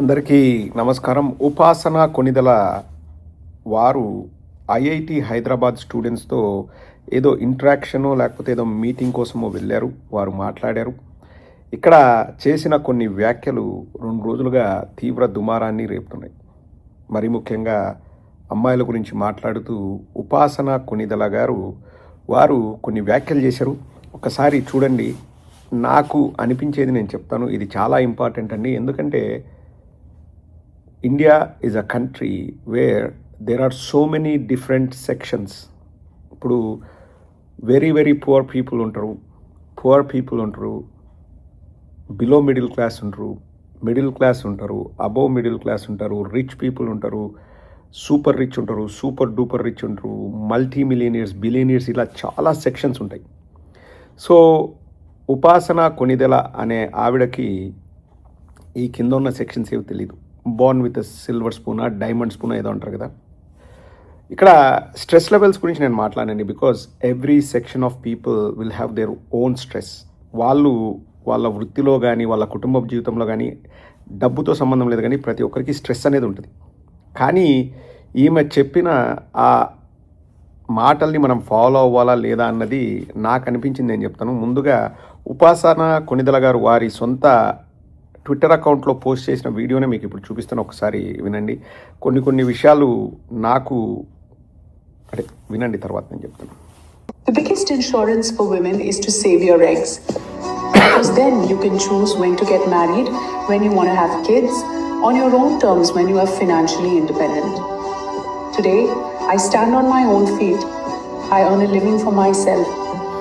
అందరికీ నమస్కారం. ఉపాసన కొనిదల వారు ఐఐటి హైదరాబాద్ స్టూడెంట్స్తో ఏదో ఇంట్రాక్షను లేకపోతే ఏదో మీటింగ్ కోసమో వెళ్ళారు వారు మాట్లాడారు. ఇక్కడ చేసిన కొన్ని వ్యాఖ్యలు రెండు రోజులుగా తీవ్ర దుమారాన్ని రేపుతున్నాయి. మరి ముఖ్యంగా అమ్మాయిల గురించి మాట్లాడుతూ ఉపాసన కొనిదల గారు వారు కొన్ని వ్యాఖ్యలు చేశారు. ఒకసారి చూడండి. నాకు అనిపించేది నేను చెప్తాను. ఇది చాలా ఇంపార్టెంట్ అండి. ఎందుకంటే India is a country where there are so many different sections ఇప్పుడు వెరీ వెరీ పువర్ పీపుల్ ఉంటారు. పువర్ పీపుల్ ఉంటారు. బిలో మిడిల్ క్లాస్ ఉంటారు. మిడిల్ క్లాస్ ఉంటారు. అబోవ్ మిడిల్ క్లాస్ ఉంటారు. రిచ్ పీపుల్ ఉంటారు. సూపర్ రిచ్ ఉంటారు. సూపర్ డూపర్ రిచ్ ఉంటారు. Multi millionaires billionaires ఇలా చాలా సెక్షన్స్ ఉంటాయి. సో ఉపాసన కొనిదెల అనే ఆవిడకి ఈ కింద ఉన్న సెక్షన్స్ ఏవి తెలియదు బోర్న్ విత్ సిల్వర్ స్పూనా డైమండ్ స్పూన్ ఏదో అంటారు కదా. ఇక్కడ స్ట్రెస్ లెవెల్స్ గురించి నేను మాట్లాడండి because every section of people will have their own stress వాళ్ళు వాళ్ళ వృత్తిలో కానీ వాళ్ళ కుటుంబ జీవితంలో కానీ డబ్బుతో సంబంధం లేదు కానీ ప్రతి ఒక్కరికి స్ట్రెస్ అనేది ఉంటుంది. కానీ ఈమె చెప్పిన ఆ మాటల్ని మనం ఫాలో అవ్వాలా లేదా అన్నది నాకు అనిపించింది నేను చెప్తాను. ముందుగా ఉపాసన కొనిదల గారు వారి సొంత ట్విట్టర్ అకౌంట్లో పోస్ట్ చేసిన వీడియోనే మీకు ఇప్పుడు చూపిస్తాను ఒకసారి వినండి కొన్ని కొన్ని విషయాలు నాకు అంటే వినండి తర్వాత నేను చెప్తాను The biggest insurance for women is to save your eggs. Because then you can choose when to get married, when you want to have kids, on your own terms when you are financially independent. Today, I stand on my own feet. I earn a living for myself.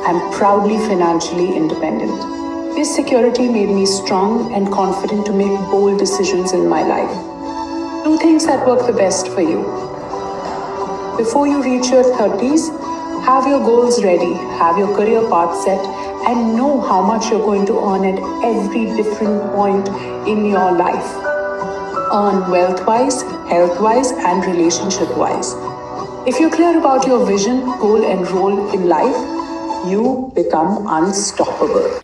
I'm proudly financially independent. This security made me strong and confident to make bold decisions in my life. Do things that work the best for you. Before you reach your 30s, have your goals ready, have your career path set, and know how much you're going to earn at every different point in your life. Earn wealth wise, health wise, and relationship wise. If you're clear about your vision, goal, and role in life, you become unstoppable.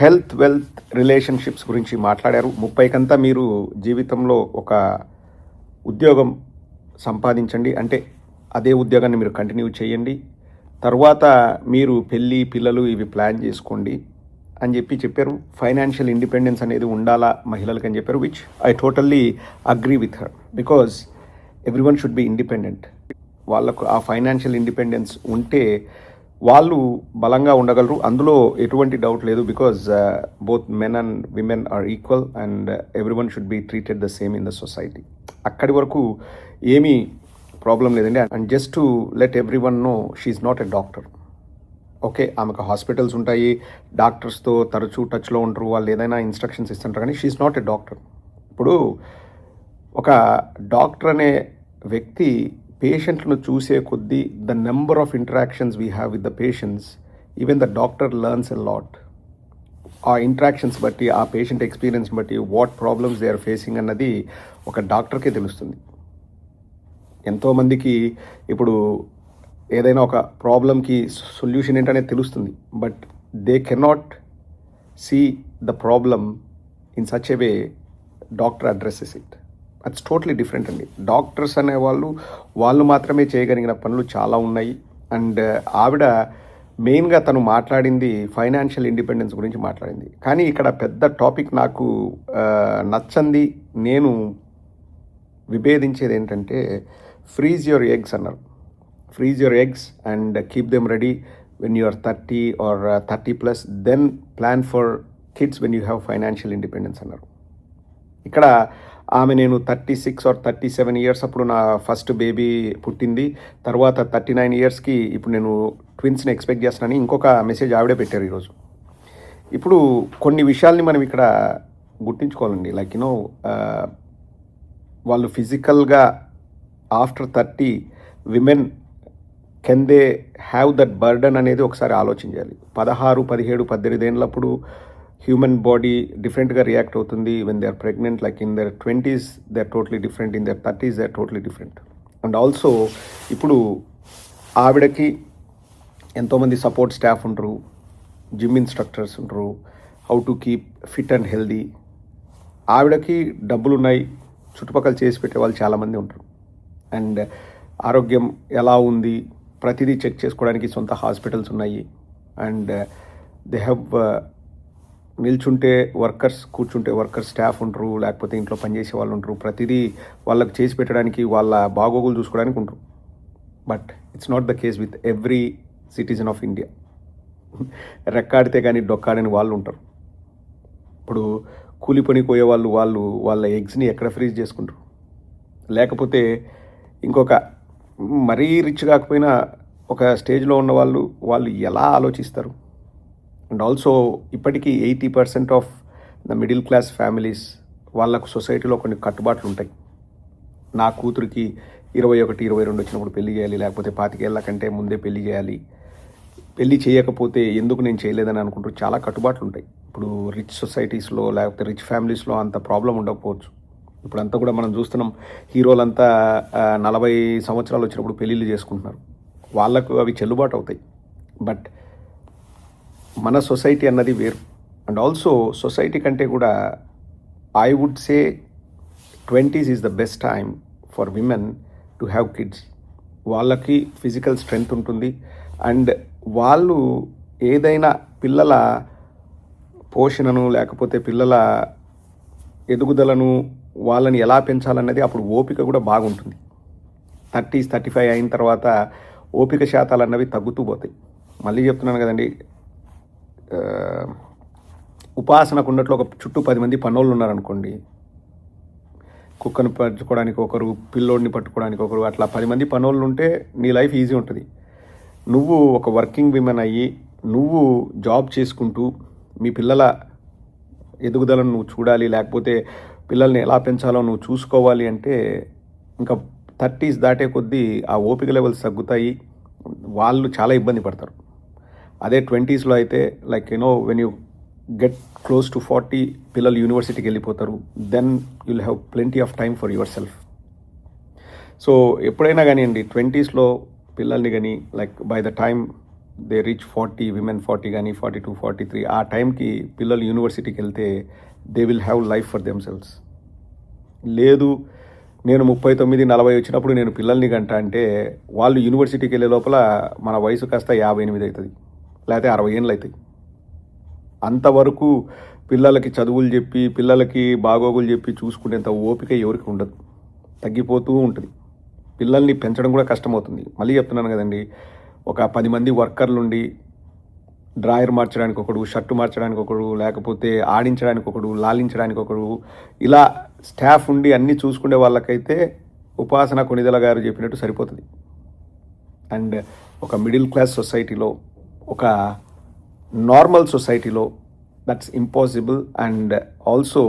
Health wealth relationships గురించి మాట్లాడారు. ముప్పైకంతా మీరు జీవితంలో ఒక ఉద్యోగం సంపాదించండి. అంటే అదే ఉద్యోగాన్ని మీరు కంటిన్యూ చేయండి. తర్వాత మీరు పెళ్ళి పిల్లలు ఇవి ప్లాన్ చేసుకోండి అని చెప్పి చెప్పారు. ఫైనాన్షియల్ ఇండిపెండెన్స్ అనేది ఉండాలా మహిళలకు అని చెప్పారు which I totally agree with her because everyone should be independent వాళ్ళకు ఆ ఫైనాన్షియల్ ఇండిపెండెన్స్ ఉంటే వాళ్ళు బలంగా ఉండగలరు. అందులో ఎటువంటి డౌట్ లేదు because both men and women are equal and everyone should be treated the same in the society అక్కడి వరకు ఏమీ ప్రాబ్లం లేదండి. And just to let everyone know she's not a doctor okay ఆమెకు హాస్పిటల్స్ ఉంటాయి. డాక్టర్స్తో తరచూ టచ్లో ఉంటారు వాళ్ళు ఏదైనా ఇన్స్ట్రక్షన్స్ ఇస్తుంటారు. కానీ షీఈ్ నాట్ ఎ డాక్టర్ ఇప్పుడు ఒక డాక్టర్ అనే వ్యక్తి పేషెంట్లను చూసే కొద్దీ the number of interactions we have with the patients even the doctor learns a lot ఆ ఇంట్రాక్షన్స్ బట్టి ఆ పేషెంట్ ఎక్స్పీరియన్స్ బట్టి what problems they are facing అన్నది ఒక డాక్టర్కే తెలుస్తుంది. ఎంతోమందికి ఇప్పుడు ఏదైనా ఒక ప్రాబ్లంకి సొల్యూషన్ ఏంటనేది తెలుస్తుంది. But they cannot see the problem in such a way doctor addresses it it's totally different అండి. డాక్టర్స్ అనేవాళ్ళు వాళ్ళు మాత్రమే చేయగలిగిన పనులు చాలా ఉన్నాయి. అండ్ uh, ఆవిడ మెయిన్గా తను మాట్లాడింది ఫైనాన్షియల్ ఇండిపెండెన్స్ గురించి మాట్లాడింది. కానీ ఇక్కడ పెద్ద టాపిక్ నాకు నచ్చంది. నేను విభేదించేది ఏంటంటే ఫ్రీజ్ యువర్ ఎగ్స్ అన్నారు freeze your eggs and keep them ready when you are thirty or thirty plus then plan for kids when you have financial independence అన్నారు. ఇక్కడ ఆమె నేను thirty six or thirty seven years అప్పుడు నా first baby పుట్టింది. తర్వాత thirty nine ఇయర్స్కి ఇప్పుడు నేను ట్విన్స్ని ఎక్స్పెక్ట్ చేస్తానని ఇంకొక మెసేజ్ ఆవిడే పెట్టారు ఈరోజు. ఇప్పుడు కొన్ని విషయాల్ని మనం ఇక్కడ గుర్తించుకోవాలండి. లైక్ యూనో వాళ్ళు ఫిజికల్గా after thirty women can they have that burden అనేది ఒకసారి ఆలోచించాలి. పదహారు పదిహేడు పద్దెనిమిది ఏళ్ళప్పుడు హ్యూమన్ బాడీ డిఫరెంట్గా రియాక్ట్ అవుతుంది when they are pregnant like in their twenties they are totally different in their thirties they are totally different and also ఇప్పుడు ఆవిడకి ఎంతోమంది సపోర్ట్ స్టాఫ్ ఉంటారు జిమ్ ఇన్స్ట్రక్టర్స్ ఉంటారు how to keep fit and healthy ఆవిడకి డబ్బులు ఉన్నాయి చుట్టుపక్కల చేసి పెట్టే వాళ్ళు చాలామంది ఉంటారు అండ్ ఆరోగ్యం ఎలా ఉంది ప్రతిదీ చెక్ చేసుకోవడానికి సొంత హాస్పిటల్స్ ఉన్నాయి. అండ్ దే హ్యావ్ నిల్చుంటే వర్కర్స్ కూర్చుంటే వర్కర్స్ స్టాఫ్ ఉంటారు లేకపోతే ఇంట్లో పనిచేసే వాళ్ళు ఉంటారు. ప్రతిదీ వాళ్ళకి చేసి పెట్టడానికి వాళ్ళ బాగోగులు చూసుకోవడానికి ఉంటారు. But it's not the case with every citizen of India రెక్కాడితే కానీ డొక్కాడని వాళ్ళు ఉంటారు. ఇప్పుడు కూలి పని పోయే వాళ్ళు వాళ్ళు వాళ్ళ ఎగ్స్ని ఎక్కడ ఫ్రీజ్ చేసుకుంటారు? లేకపోతే ఇంకొక మరీ రిచ్ కాకపోయినా ఒక స్టేజ్లో ఉన్న వాళ్ళు వాళ్ళు ఎలా ఆలోచిస్తారు? అండ్ ఆల్సో ఇప్పటికీ eighty percent of the middle class families వాళ్ళకు సొసైటీలో కొన్ని కట్టుబాట్లు ఉంటాయి. నా కూతురికి ఇరవై ఒకటి ఇరవై రెండు వచ్చినప్పుడు పెళ్ళి చేయాలి లేకపోతే పాతికేళ్ళ కంటే ముందే పెళ్ళి చేయాలి. పెళ్ళి చేయకపోతే ఎందుకు నేను చేయలేదని అనుకుంటూ చాలా కట్టుబాట్లు ఉంటాయి. ఇప్పుడు రిచ్ సొసైటీస్లో లేకపోతే రిచ్ ఫ్యామిలీస్లో అంత ప్రాబ్లం ఉండకపోవచ్చు. ఇప్పుడు అంతా కూడా మనం చూస్తున్నాం హీరోలంతా నలభై సంవత్సరాలు వచ్చినప్పుడు పెళ్ళిళ్ళు చేసుకుంటున్నారు. వాళ్ళకు అవి చెల్లుబాటు అవుతాయి. బట్ మన సొసైటీ అన్నది వేరు. అండ్ ఆల్సో సొసైటీ కంటే కూడా I would say twenties is the best time for women to have kids వాళ్ళకి ఫిజికల్ స్ట్రెంగ్త్ ఉంటుంది. అండ్ వాళ్ళు ఏదైనా పిల్లల పోషణను లేకపోతే పిల్లల ఎదుగుదలను వాళ్ళని ఎలా పెంచాలన్నది అప్పుడు ఓపిక కూడా బాగుంటుంది. థర్టీస్ థర్టీ ఫైవ్ అయిన తర్వాత ఓపిక శాతాలు అన్నవి తగ్గుతూ పోతాయి. మళ్ళీ చెప్తున్నాను కదండి ఉపాసనకు ఉన్నట్లు ఒక చుట్టూ పది మంది పన్నోళ్ళు ఉన్నారనుకోండి కుక్కను పట్టుకోవడానికి ఒకరు పిల్లోడిని పట్టుకోవడానికి ఒకరు అట్లా పది మంది పనోళ్ళు ఉంటే నీ లైఫ్ ఈజీ ఉంటుంది. నువ్వు ఒక వర్కింగ్ విమెన్ అయ్యి నువ్వు జాబ్ చేసుకుంటూ మీ పిల్లల ఎదుగుదలను నువ్వు చూడాలి లేకపోతే పిల్లల్ని ఎలా పెంచాలో నువ్వు చూసుకోవాలి అంటే ఇంకా థర్టీస్ దాటే కొద్దీ ఆ ఓపిక లెవెల్స్ తగ్గుతాయి. వాళ్ళు చాలా ఇబ్బంది పడతారు. అదే ట్వంటీస్లో అయితే like you know when you get close to forty పిల్లలు యూనివర్సిటీకి వెళ్ళిపోతారు then you'll have plenty of time for yourself so ఎప్పుడైనా కానివ్వండి ట్వంటీస్లో పిల్లల్ని కానీ like by the time they reach forty women forty కానీ ఫార్టీ టూ ఫార్టీ త్రీ ఆ టైంకి పిల్లలు యూనివర్సిటీకి వెళ్తే they will have life for themselves లేదు నేను ముప్పై తొమ్మిది నలభై వచ్చినప్పుడు నేను పిల్లల్ని గంట అంటే వాళ్ళు యూనివర్సిటీకి వెళ్ళే లోపల మన వయసు కాస్త యాభై ఎనిమిది అవుతుంది. లేకపోతే అరవై ఏళ్ళు అవుతాయి అంతవరకు పిల్లలకి చదువులు చెప్పి పిల్లలకి బాగోగులు చెప్పి చూసుకునేంత ఓపిక ఎవరికి ఉండదు. తగ్గిపోతూ ఉంటుంది. పిల్లల్ని పెంచడం కూడా కష్టమవుతుంది. మళ్ళీ చెప్తున్నాను కదండి ఒక పది మంది వర్కర్లుండి డ్రాయర్ మార్చడానికి ఒకడు షర్టు మార్చడానికి ఒకడు లేకపోతే ఆడించడానికి ఒకడు లాలించడానికి ఒకడు ఇలా స్టాఫ్ ఉండి అన్నీ చూసుకునే వాళ్ళకైతే ఉపాసన కొనిదల గారు చెప్పినట్టు సరిపోతుంది. అండ్ ఒక మిడిల్ క్లాస్ సొసైటీలో ఒక నార్మల్ సొసైటీలో దట్స్ ఇంపాసిబుల్ అండ్ ఆల్సో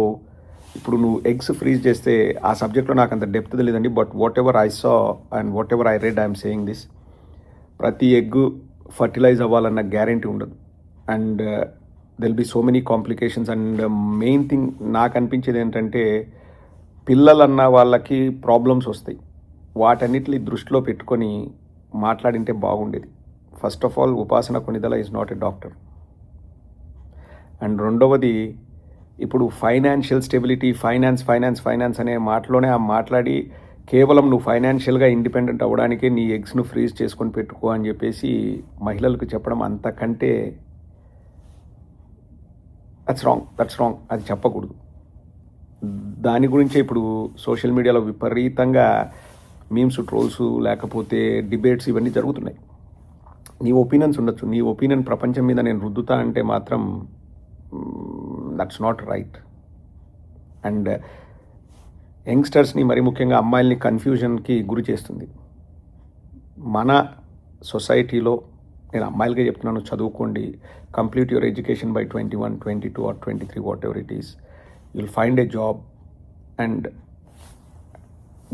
ఇప్పుడు నువ్వు ఎగ్స్ ఫ్రీజ్ చేస్తే ఆ సబ్జెక్ట్లో నాకు అంత డెప్త్ తెలియదండి but whatever I saw and whatever I read I'm saying this ప్రతి ఎగ్ ఫర్టిలైజ్ అవ్వాలన్న గ్యారంటీ ఉండదు. And they'll be so many complications and main thing నాకు అనిపించేది ఏంటంటే పిల్లలన్న వాళ్ళకి ప్రాబ్లమ్స్ వస్తాయి. వాటన్నిటిని దృష్టిలో పెట్టుకొని మాట్లాడింటే బాగుండేది. First of all Upasana Konidela is not a doctor and రెండవది ఇప్పుడు financial stability finance finance finance అనే మాటలోనే ఆ మాట్లాడి కేవలం నువ్వు ఫైనాన్షియల్గా ఇండిపెండెంట్ అవ్వడానికే నీ ఎగ్స్ను ఫ్రీజ్ చేసుకొని పెట్టుకో అని చెప్పేసి మహిళలకు చెప్పడం అంతకంటే దట్స్ రాంగ్ దట్స్ రాంగ్ అది చెప్పకూడదు. దాని గురించే ఇప్పుడు సోషల్ మీడియాలో విపరీతంగా మీమ్స్ ట్రోల్స్ లేకపోతే డిబేట్స్ ఇవన్నీ జరుగుతున్నాయి. నీ ఒపీనియన్స్ ఉండొచ్చు. నీ ఒపీనియన్ ప్రపంచం మీద నేను రుద్దుతా అంటే మాత్రం దట్స్ నాట్ రైట్ అండ్ యంగ్స్టర్స్ని మరి ముఖ్యంగా అమ్మాయిల్ని కన్ఫ్యూజన్కి గురి చేస్తుంది. మన సొసైటీలో నేను అమ్మాయిలకే చెప్తున్నాను చదువుకోండి. Complete your education by twenty one twenty two or twenty three whatever it is you'll find a job and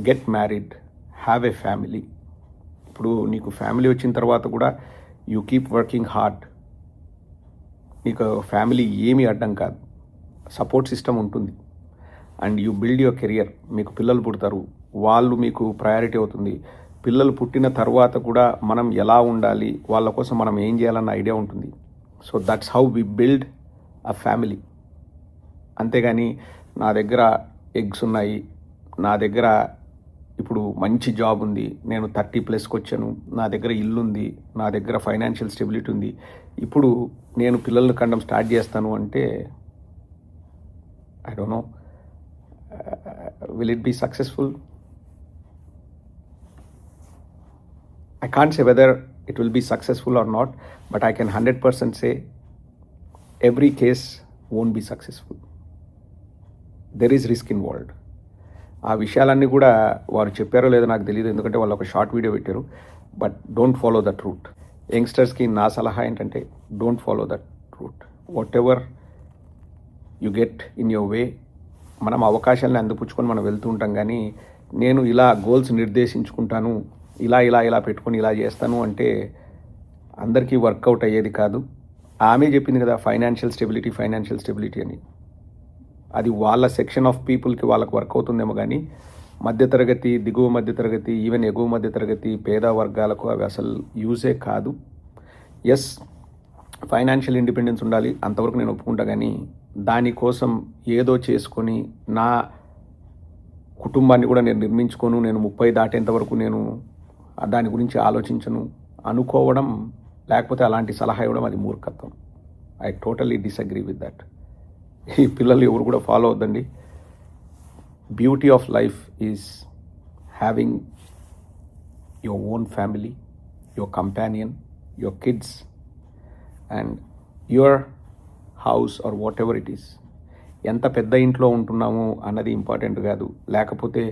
get married have a family ఇప్పుడు నీకు ఫ్యామిలీ వచ్చిన తర్వాత కూడా యూ కీప్ వర్కింగ్ హార్డ్ నీకు ఫ్యామిలీ ఏమీ అడ్డం కాదు. సపోర్ట్ సిస్టమ్ ఉంటుంది. And you build your career మీకు పిల్లలు పుడతారు. వాళ్ళు మీకు ప్రయారిటీ అవుతుంది. పిల్లలు పుట్టిన తర్వాత కూడా మనం ఎలా ఉండాలి? వాళ్ళ కోసం మనం ఏం చేయాలన్న ఐడియా ఉంటుంది. So that's how we build a family అంతేగాని నా దగ్గర ఎగ్స్ ఉన్నాయి. నా దగ్గర ఇప్పుడు మంచి జాబ్ ఉంది నేను థర్టీ ప్లస్కి వచ్చాను నా దగ్గర ఇల్లు ఉంది నా దగ్గర ఫైనాన్షియల్ స్టెబిలిటీ ఉంది ఇప్పుడు నేను పిల్లల్ని కండం స్టార్ట్ చేస్తాను అంటే I don't know will it be successful I can't say whether it will be successful or not but I can hundred percent say every case won't be successful there is risk involved ఆ విషయాలన్నీ కూడా వారు చెప్పారో లేదో నాకు తెలియదు ఎందుకంటే వాళ్ళు ఒక షార్ట్ వీడియో పెట్టారు. But don't follow that route యంగ్స్టర్స్కి నా సలహా ఏంటంటే don't follow that route whatever you get in your way మనం అవకాశాలను అందిపుచ్చుకొని మనం వెళ్తూ ఉంటాం కానీ నేను ఇలా గోల్స్ నిర్దేశించుకుంటాను ఇలా ఇలా ఇలా పెట్టుకొని ఇలా చేస్తాను అంటే అందరికీ వర్కౌట్ అయ్యేది కాదు. ఆమె చెప్పింది కదా ఫైనాన్షియల్ స్టెబిలిటీ ఫైనాన్షియల్ స్టెబిలిటీ అని. అది వాళ్ళ సెక్షన్ ఆఫ్ పీపుల్కి వాళ్ళకి వర్క్ అవుతుందేమో కానీ మధ్యతరగతి దిగువ మధ్యతరగతి ఈవెన్ ఎగువ మధ్యతరగతి పేద వర్గాలకు అవి అసలు యూజే కాదు. ఎస్ ఫైనాన్షియల్ ఇండిపెండెన్స్ ఉండాలి అంతవరకు నేను ఒప్పుకుంటా కానీ దానికోసం ఏదో చేసుకొని నా కుటుంబాన్ని కూడా నేను నిర్మించుకోను నేను ముప్పై దాటేంత వరకు నేను దాని గురించి ఆలోచించను అనుకోవడం లేకపోతే అలాంటి సలహా ఇవ్వడం అది మూర్ఖత్వం. I totally disagree with that ఈ పిల్లలు ఎవరు కూడా follow అవుద్దండి beauty of life is having your own family your companion your kids and your house or whatever it is ఎంత పెద్ద ఇంట్లో ఉంటున్నాము అన్నది ఇంపార్టెంట్ కాదు. లేకపోతే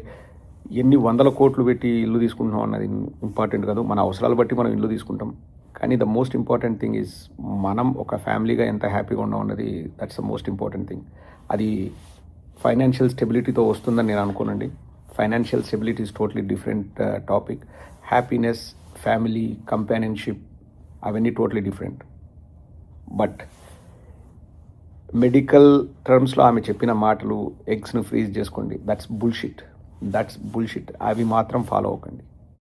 ఎన్ని వందల కోట్లు పెట్టి ఇల్లు తీసుకుంటున్నాం అన్నది ఇంపార్టెంట్ కాదు. మన అవసరాలు బట్టి మనం ఇల్లు తీసుకుంటాం. కానీ the most important thing is మనం ఒక ఫ్యామిలీగా ఎంత హ్యాపీగా ఉన్నాం అన్నది that's the most important thing అది ఫైనాన్షియల్ స్టెబిలిటీతో వస్తుందని నేను అనుకోనండి financial stability is totally different topic happiness family companionship అవన్నీ టోటలీ డిఫరెంట్ బట్ మెడికల్ టర్మ్స్లో ఆమె చెప్పిన మాటలు ఎగ్స్ను ఫ్రీజ్ చేసుకోండి దట్స్ బుల్షిట్ దట్స్ బుల్షిట్ అవి మాత్రం ఫాలో అవ్వకండి